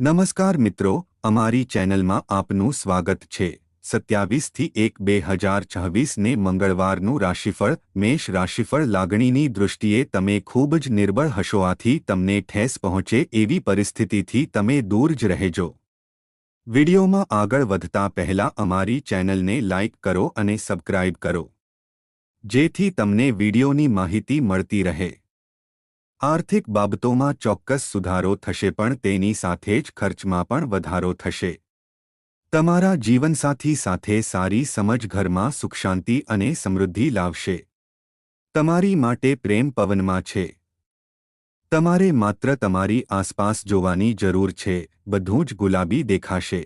નમસ્કાર મિત્રો, અમારી ચેનલમાં આપનું સ્વાગત છે. સત્યાવીસથી એક બે હજાર છવ્વીસને મંગળવારનું રાશિફળ, મેષ રાશિફળ લાગણીની દૃષ્ટિએ તમે ખૂબ જ નિર્બળ હશો આથી તમને ઠેસ પહોંચે એવી પરિસ્થિતિથી તમે દૂર જ રહેજો. વિડિયોમાં આગળ વધતા પહેલા અમારી ચેનલને લાઇક કરો અને સબસ્ક્રાઇબ કરો. જેથી તમને વિડિયોની માહિતી મળતી રહે. આર્થિક બાબતોમાં ચોક્કસ સુધારો થશે પણ તેની સાથે જ ખર્ચમાં પણ વધારો થશે. તમારા જીવનસાથી સાથે સારી સમજ ઘરમાં સુખશાંતિ અને સમૃદ્ધિ લાવશે. તમારી માટે પ્રેમ પવનમાં છે. તમારે માત્ર તમારી આસપાસ જોવાની જરૂર છે, બધું જ ગુલાબી દેખાશે.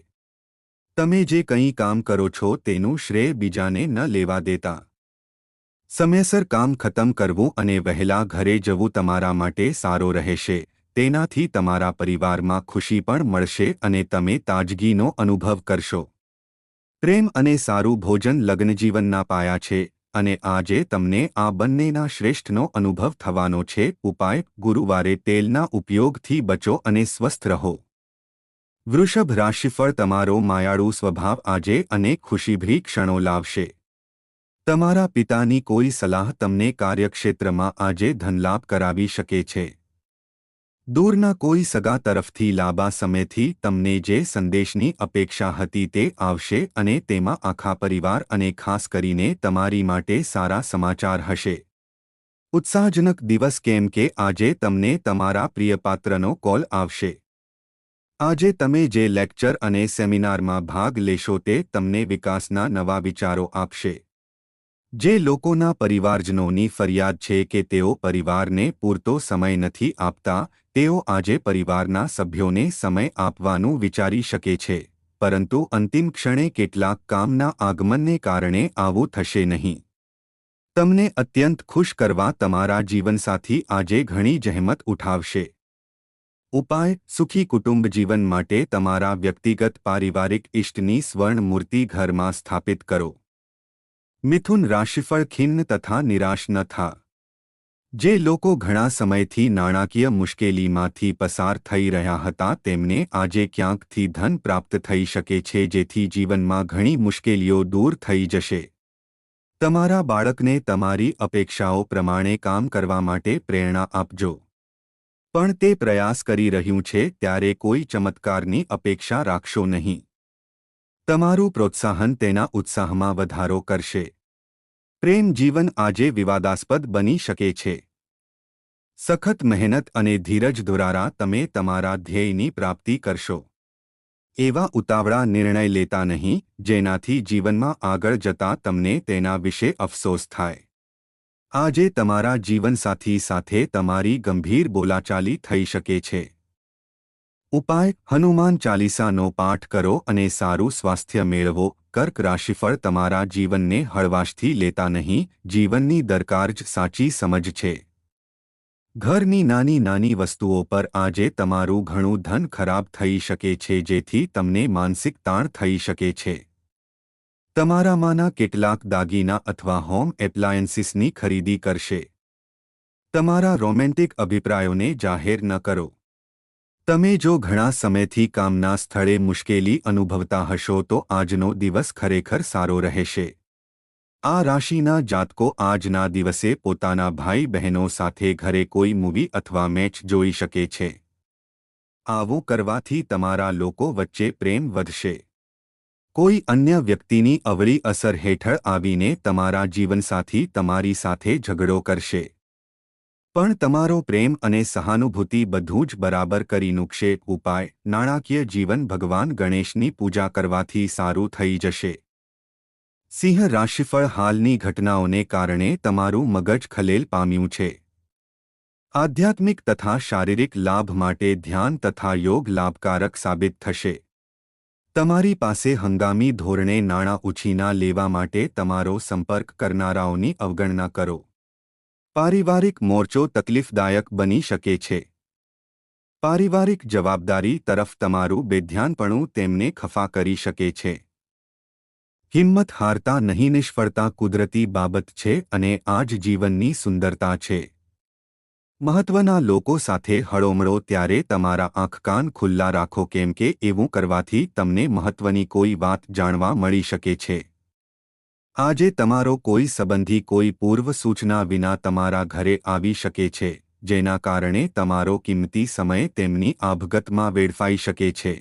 તમે જે કંઈ કામ કરો છો તેનું શ્રેય બીજાને ન લેવા દેતા. સમયસર કામ ખતમ કરવું અને વહેલા ઘરે જવું તમારા માટે સારો રહેશે. તેનાથી તમારા પરિવારમાં ખુશી પણ મળશે અને તમે તાજગીનો અનુભવ કરશો. પ્રેમ અને સારું ભોજન લગ્નજીવનના પાયા છે અને આજે તમને આ બંનેના શ્રેષ્ઠનો અનુભવ થવાનો છે. ઉપાય, ગુરુવારે તેલના ઉપયોગથી બચો અને સ્વસ્થ રહો. વૃષભ રાશિફળ તમારો માયાળુ સ્વભાવ આજે અને ખુશીભરી ક્ષણો લાવશે. તમારા પિતાની કોઈ સલાહ તમને કાર્યક્ષેત્રમાં આજે ધનલાભ કરાવી શકે છે. દૂરના કોઈ સગા તરફથી લાંબા સમયથી તમને જે સંદેશની અપેક્ષા હતી તે આવશે અને તેમાં આખા પરિવાર અને ખાસ કરીને તમારી માટે સારા સમાચાર હશે. ઉત્સાહજનક દિવસ કેમ કે આજે તમને તમારા પ્રિયપાત્રનો કોલ આવશે. આજે તમે જે લેક્ચર અને સેમિનારમાં ભાગ લેશો તે તમને વિકાસના નવા વિચારો આપશે. જે લોકોના પરિવારજનોની ફરિયાદ છે કે તેઓ પરિવારને પૂરતો સમય નથી આપતા, તેઓ આજે પરિવારના સભ્યોને સમય આપવાનું વિચારી શકે છે. પરંતુ અંતિમ ક્ષણે કેટલાક કામના આગમનને કારણે આવું થશે નહીં. તમને અત્યંત ખુશ કરવા તમારા જીવનસાથી આજે ઘણી જહેમત ઉઠાવશે. ઉપાય, સુખી કુટુંબ જીવન માટે તમારા વ્યક્તિગત પારિવારિક ઇષ્ટની સ્વર્ણ મૂર્તિ ઘરમાં સ્થાપિત કરો. મિથુન રાશિફળ ખિન્ન તથા નિરાશ ન થા. જે લોકો ઘણા સમયથી નાણાકીય મુશ્કેલીમાંથી પસાર થઈ રહ્યા હતા, તેમને આજે ક્યાંકથી ધન પ્રાપ્ત થઈ શકે છે, જેથી જીવનમાં ઘણી મુશ્કેલીઓ દૂર થઈ જશે. તમારા બાળકને તમારી અપેક્ષાઓ પ્રમાણે કામ કરવા માટે પ્રેરણા આપજો. પણ તે પ્રયાસ કરી રહ્યું છે, ત્યારે કોઈ ચમત્કારની અપેક્ષા રાખશો નહીં. તમારું પ્રોત્સાહન તેના ઉત્સાહમાં વધારો કરશે. પ્રેમ જીવન આજે વિવાદાસ્પદ બની શકે છે. સખત મહેનત અને ધીરજ દ્વારા તમે તમારા ધ્યેયની પ્રાપ્તિ કરશો. એવા ઉતાવળા નિર્ણય લેતા નહીં, જેનાથી જીવનમાં આગળ જતા તમને તેના વિશે અફસોસ થાય. આજે તમારા જીવનસાથી સાથે તમારી ગંભીર બોલાચાલી થઈ શકે છે. ઉપાય, હનુમાન ચાલીસાનો પાઠ કરો અને સારું સ્વાસ્થ્ય મેળવો. કર્ક રાશિફળ તમારા જીવનને હળવાશથી લેતા નહીં, જીવનની દરકાર જ સાચી સમજ છે. ઘરની નાની નાની વસ્તુઓ પર આજે તમારું ઘણું ધન ખરાબ થઈ શકે છે, જેથી તમને માનસિક તાણ થઈ શકે છે. તમારામાંના કેટલાક દાગીના અથવા હોમ એપ્લાયન્સીસની ખરીદી કરશે. તમારા રોમેન્ટિક અભિપ્રાયોને જાહેર ન કરો. તમે જો ઘણા સમયથી કામના સ્થળે મુશ્કેલી અનુભવતા હશો તો આજનો દિવસ ખરેખર સારો રહેશે. આ રાશિના જાતકો આજના દિવસે પોતાના ભાઈ બહેનો સાથે ઘરે કોઈ મૂવી અથવા મેચ જોઈ શકે છે. આવું કરવાથી તમારા લોકો વચ્ચે પ્રેમ વધશે. કોઈ અન્ય વ્યક્તિની અવળી અસર હેઠળ આવીને તમારા જીવનસાથી તમારી સાથે ઝઘડો કરશે. પણ તમારો પ્રેમ અને સહાનુભૂતિ બધું જ બરાબર કરી મૂકશે ઉપાય, નાણાકીય જીવન ભગવાન ગણેશની પૂજા કરવાથી સારું થઈ જશે. સિંહ રાશિફળ હાલની ઘટનાઓને કારણે તમારું મગજ ખલેલ પામ્યું છે. આધ્યાત્મિક તથા શારીરિક લાભ માટે ધ્યાન તથા યોગ લાભકારક સાબિત થશે. તમારી પાસે હંગામી ધોરણે નાણાં ઉછીના લેવા માટે તમારો સંપર્ક કરનારાઓની અવગણના કરો. પારિવારિક મોરચો તકલીફદાયક બની શકે છે. પારિવારિક જવાબદારી તરફ તમારું બેધ્યાનપણું તેમને ખફા કરી શકે છે. હિંમત હારતા નહીં નિષ્ફળતા કુદરતી બાબત છે અને આ જ જીવનની સુંદરતા છે. મહત્વના લોકો સાથે હળોમળો ત્યારે તમારા આંખકાન ખુલ્લા રાખો કેમ કે એવું કરવાથી તમને મહત્વની કોઈ વાત જાણવા મળી શકે છે. આજે તમારો કોઈ સંબંધી કોઈ પૂર્વ સૂચના વિના તમારા ઘરે આવી શકે છે, જેના કારણે તમારો કિંમતી સમય તેમની આપઘતમાં વેડફાઈ શકે છે.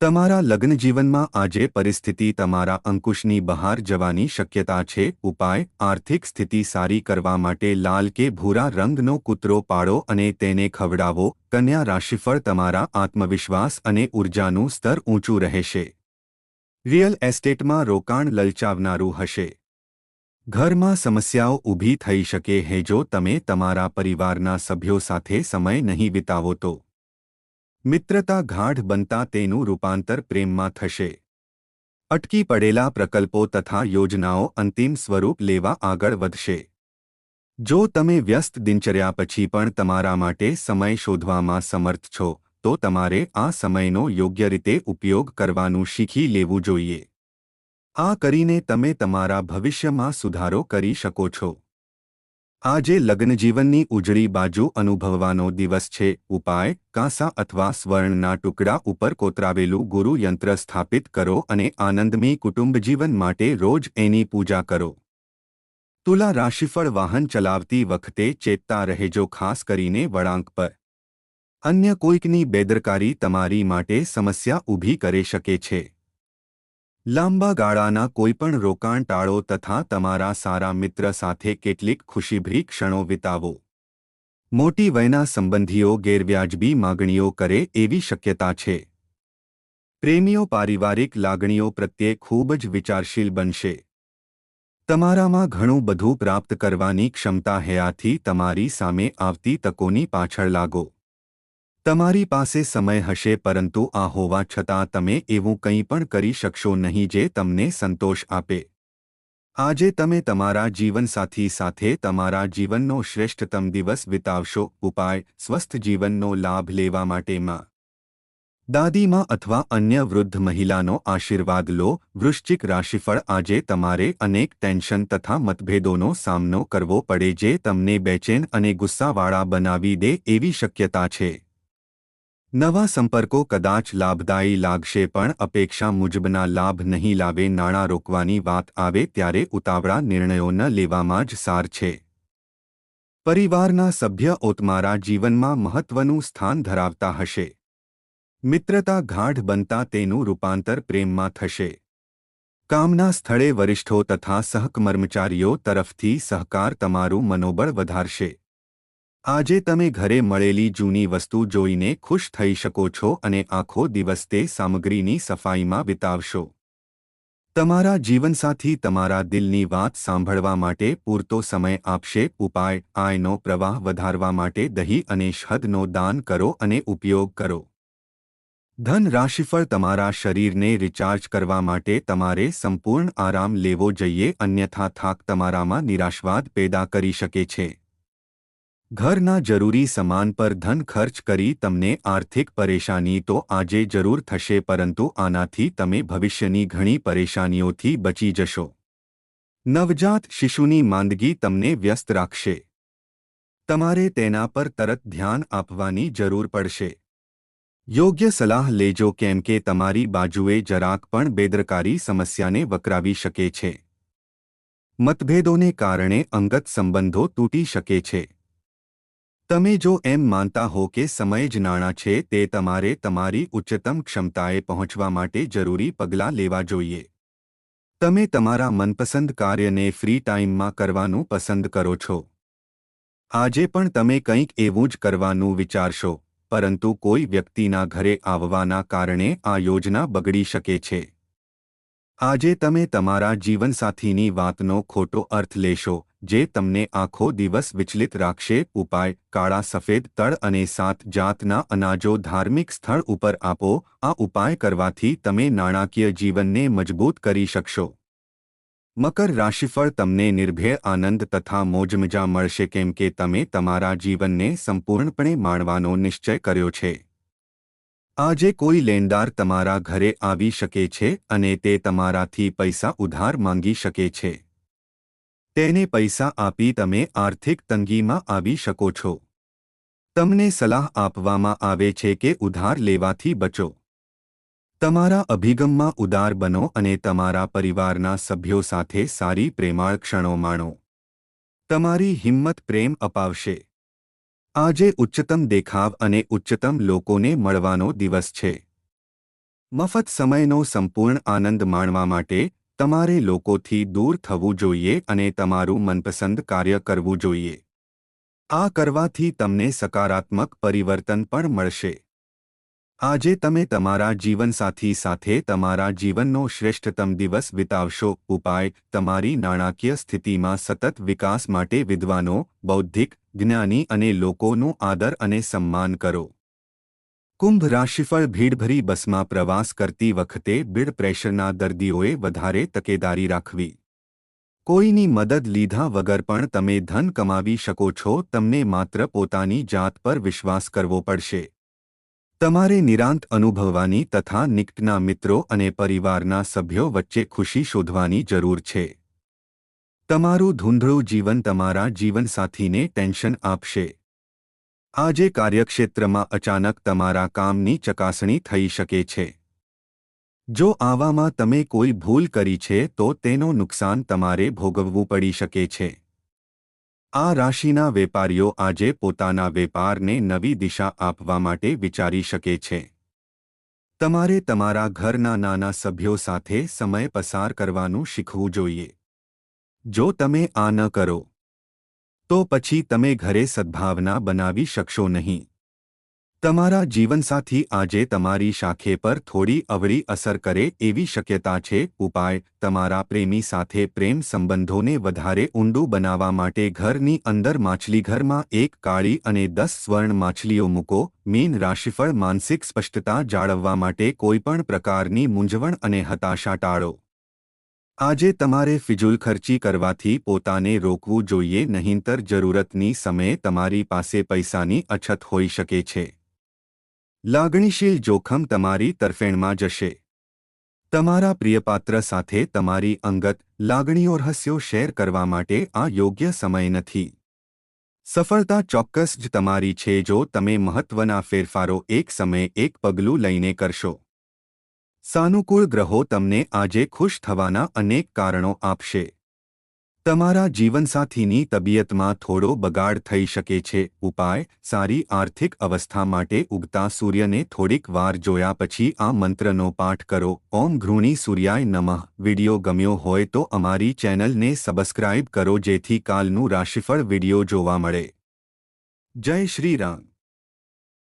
તમારા લગ્નજીવનમાં આજે પરિસ્થિતિ તમારા અંકુશની બહાર જવાની શક્યતા છે, ઉપાય, આર્થિક સ્થિતિ સારી કરવા માટે લાલ કે ભૂરા રંગનો કૂતરો પાડો અને તેને ખવડાવો, કન્યા રાશિફળ તમારા આત્મવિશ્વાસ અને ઊર્જાનું સ્તર ઊંચું રહેશે. રિયલ એસ્ટેટમાં રોકાણ લલચાવનારું હશે. ઘરમાં સમસ્યાઓ ઊભી થઈ શકે હે જો તમે તમારા પરિવારના સભ્યો સાથે સમય નહીં વિતાવો તો. મિત્રતા ગાઢ બનતા તેનું રૂપાંતર પ્રેમમાં થશે. અટકી પડેલા પ્રકલ્પો તથા યોજનાઓ અંતિમ સ્વરૂપ લેવા આગળ વધશે. જો તમે વ્યસ્ત દિનચર્યા પછી પણ તમારા માટે સમય શોધવામાં સમર્થ છો તો તમારે આ સમયનો યોગ્ય રીતે ઉપયોગ કરવાનું શીખી લેવું જોઈએ. આ કરીને તમે તમારા ભવિષ્યમાં સુધારો કરી શકો છો. આજે લગ્નજીવનની ઉજળી બાજુ અનુભવવાનો દિવસ છે. ઉપાય, કાંસા અથવા સ્વર્ણના ટુકડા ઉપર કોતરાવેલું ગુરુ યંત્ર સ્થાપિત કરો અને આનંદમી કુટુંબજીવન માટે રોજ એની પૂજા કરો. તુલા રાશિફળ વાહન ચલાવતી વખતે ચેતતા રહેજો, ખાસ કરીને વળાંક પર. અન્ય કોઈકની બેદરકારી તમારી માટે સમસ્યા ઊભી કરી શકે છે. લાંબા ગાળાના કોઈપણ રોકાણ ટાળો તથા તમારા સારા મિત્ર સાથે કેટલીક ખુશીભરી ક્ષણો વિતાવો. મોટી વયના સંબંધીઓ ગેરવ્યાજબી માગણીઓ કરે એવી શક્યતા છે. પ્રેમીઓ પારિવારિક લાગણીઓ પ્રત્યે ખૂબ જ વિચારશીલ બનશે. તમારામાં ઘણું બધું પ્રાપ્ત કરવાની ક્ષમતા હયાથી તમારી સામે આવતી તકોની પાછળ લાગો. તમારી પાસે સમય હશે પરંતુ આ હોવા છતાં તમે એવું કંઈ પણ કરી શકશો નહીં જે તમને સંતોષ આપે. આજે તમે તમારા જીવનસાથી સાથે તમારા જીવનનો શ્રેષ્ઠતમ દિવસ વિતાવશો, ઉપાય, સ્વસ્થ જીવનનો લાભ લેવા માટેમાં. દાદીમાં અથવા અન્ય વૃદ્ધ મહિલાનો આશીર્વાદ લો, વૃશ્ચિક રાશિફળ આજે તમારે અનેક ટેન્શન તથા મતભેદોનો સામનો કરવો પડે જે તમને બેચેન અને ગુસ્સાવાળા બનાવી દે એવી શક્યતા છે. નવા સંપર્કો કદાચ લાભદાયી લાગશે પણ અપેક્ષા મુજબના લાભ નહીં લાવે, નાણાં રોકવાની વાત આવે ત્યારે ઉતાવળા નિર્ણયો ન લેવામાં જ સાર છે. પરિવારના સભ્ય ઓતમારા જીવનમાં મહત્વનું સ્થાન ધરાવતા હશે. મિત્રતા ગાઢ બનતા તેનું રૂપાંતર પ્રેમમાં થશે. કામના સ્થળે વરિષ્ઠો તથા સહકર્મચારીઓ તરફથી સહકાર તમારું મનોબળ વધારશે. આજે તમે ઘરે મળેલી જૂની વસ્તુ જોઈને ખુશ થઈ શકો છો અને આખો દિવસ તે સામગ્રીની સફાઈમાં વિતાવશો. તમારા જીવનસાથી તમારા દિલની વાત સાંભળવા માટે પૂરતો સમય આપશે, ઉપાય, આયનો પ્રવાહ વધારવા માટે દહીં અને શહદનો દાન કરો અને ઉપયોગ કરો. ધન રાશિફળ તમારા શરીરને રિચાર્જ કરવા માટે તમારે સંપૂર્ણ આરામ લેવો જોઈએ, અન્યથા થાક તમારામાં નિરાશવાદ પેદા કરી શકે છે. ઘરના જરૂરી સામાન પર ધન ખર્ચ કરી તમને આર્થિક પરેશાની તો આજે જરૂર થશે પરંતુ આનાથી તમે ભવિષ્યની ઘણી પરેશાનીઓથી બચી જશો. નવજાત શિશુની માંદગી તમને વ્યસ્ત રાખશે. તમારે તેના પર તરત ધ્યાન આપવાની જરૂર પડશે. યોગ્ય સલાહ લેજો કેમ કે તમારી બાજુએ જરાક પણ બેદરકારી સમસ્યાને વકરાવી શકે છે. મતભેદોને કારણે અંગત સંબંધો તૂટી શકે છે. તમે જો એમ માનતા હો કે સમય જ નાણાં છે, તે તમારે તમારી ઉચ્ચતમ ક્ષમતાએ પહોંચવા માટે જરૂરી પગલાં લેવા જોઈએ. તમે તમારા મનપસંદ કાર્યને ફ્રી ટાઈમમાં કરવાનું પસંદ કરો છો. આજે પણ તમે કંઈક એવું જ કરવાનું વિચારશો, પરંતુ કોઈ વ્યક્તિના ઘરે આવવાના કારણે આ યોજના બગડી શકે છે. આજે તમે તમારા જીવનસાથીની વાતનો ખોટો અર્થ લેશો જે તમને આખો દિવસ વિચલિત રાખશે, ઉપાય, કાળા સફેદ તળ અને સાત જાતના અનાજો ધાર્મિક સ્થળ ઉપર આપો, આ ઉપાય કરવાથી તમે નાણાકીય જીવનને મજબૂત કરી શકશો. મકર રાશિફળ તમને નિર્ભય આનંદ તથા મોજમજા મળશે કેમ કે તમે તમારા જીવનને સંપૂર્ણપણે માણવાનો નિશ્ચય કર્યો છે. આજે કોઈ લેણદાર તમારા ઘરે આવી શકે છે અને તે તમારાથી પૈસા ઉધાર માંગી શકે છે. તેને પૈસા આપી તમે આર્થિક તંગીમાં આવી શકો છો. તમને સલાહ આપવામાં આવે છે કે ઉધાર લેવાથી બચો. તમારા અભિગમમાં ઉદાર બનો અને તમારા પરિવારના સભ્યો સાથે સારી પ્રેમાળ ક્ષણો માણો. તમારી હિંમત પ્રેમ અપાવશે. આજે ઉચ્ચતમ દેખાવ અને ઉચ્ચતમ લોકોને મળવાનો દિવસ છે. મફત સમયનો સંપૂર્ણ આનંદ માણવા માટે તમારે લોકોથી દૂર થવું જોઈએ અને તમારું મનપસંદ કાર્ય કરવું જોઈએ. આ કરવાથી તમને સકારાત્મક પરિવર્તન પણ મળશે. આજે તમે તમારા જીવનસાથી સાથે તમારા જીવનનો શ્રેષ્ઠતમ દિવસ વિતાવશો. ઉપાય, તમારી નાણાકીય સ્થિતિમાં સતત વિકાસ માટે વિદ્વાનો, બૌદ્ધિક, જ્ઞાની અને લોકોનું આદર અને સન્માન કરો. કુંભ રાશિફળ ભીડભરી બસમાં પ્રવાસ કરતી વખતે બ્લડ પ્રેશરના દર્દીઓએ વધારે તકેદારી રાખવી. કોઈની મદદ લીધા વગર પણ તમે ધન કમાવી શકો છો, તમને માત્ર પોતાની જાત પર વિશ્વાસ કરવો પડશે. તમારે નિરાંત અનુભવવાની તથા નિકટના મિત્રો અને પરિવારના સભ્યો વચ્ચે ખુશી શોધવાની જરૂર છે. તમારું ધૂંધળું જીવન તમારા જીવનસાથીને ટેન્શન આપશે. આજે કાર્યક્ષેત્રમાં અચાનક તમારા કામની ચકાસણી થઈ શકે છે. જો આવામાં તમે કોઈ ભૂલ કરી છે, તો તેનો નુકસાન તમારે ભોગવવું પડી શકે છે. આ રાશિના વેપારીઓ આજે પોતાના વેપારને નવી દિશા આપવા માટે વિચારી શકે છે. તમારે તમારા ઘરના નાના સભ્યો સાથે સમય પસાર કરવાનું શીખવું જોઈએ. જો તમે આ ન કરો તો પછી તમે ઘરે સદ્ભાવના બનાવી શકશો નહીં. તમારા જીવનસાથી આજે તમારી શાખે પર થોડી અવળી અસર કરે એવી શક્યતા છે. ઉપાય, તમારા પ્રેમી સાથે પ્રેમ સંબંધોને વધારે ઊંડું બનાવવા માટે ઘરની અંદર માછલીઘરમાં એક કાળી અને દસ સ્વર્ણ માછલીઓ મૂકો. મીન રાશિફળ માનસિક સ્પષ્ટતા જાળવવા માટે કોઈપણ પ્રકારની મૂંઝવણ અને હતાશા ટાળો. આજે તમારે ફિજુલ ખર્ચી કરવાથી પોતાને રોકવું જોઈએ, નહીંતર જરૂરતની સમયે તમારી પાસે પૈસાની અછત હોઈ શકે છે. લાગણીશીલ જોખમ તમારી તરફેણમાં જશે. તમારા પ્રિયપાત્ર સાથે તમારી અંગત લાગણીઓ રહસ્યો શેર કરવા માટે આ યોગ્ય સમય નથી. સફળતા ચોક્કસ જ તમારી છે જો તમે મહત્વના ફેરફારો એક સમયે એક પગલું લઈને કરશો. સાનુકૂળ ગ્રહો તમને આજે ખુશ થવાના અનેક કારણો આપશે. તમારા જીવનસાથીની તબિયતમાં થોડો બગાડ થઈ શકે છે. ઉપાય, સારી આર્થિક અવસ્થા માટે ઉગતા સૂર્યને થોડીક વાર જોયા પછી આ મંત્રનો પાઠ કરો. ઓમ ઘૃણી સૂર્યાય નમઃ. વિડિયો ગમ્યો હોય તો અમારી ચેનલને સબસ્ક્રાઇબ કરો જેથી કાલનું રાશિફળ વિડિયો જોવા મળે. જય શ્રી રામ.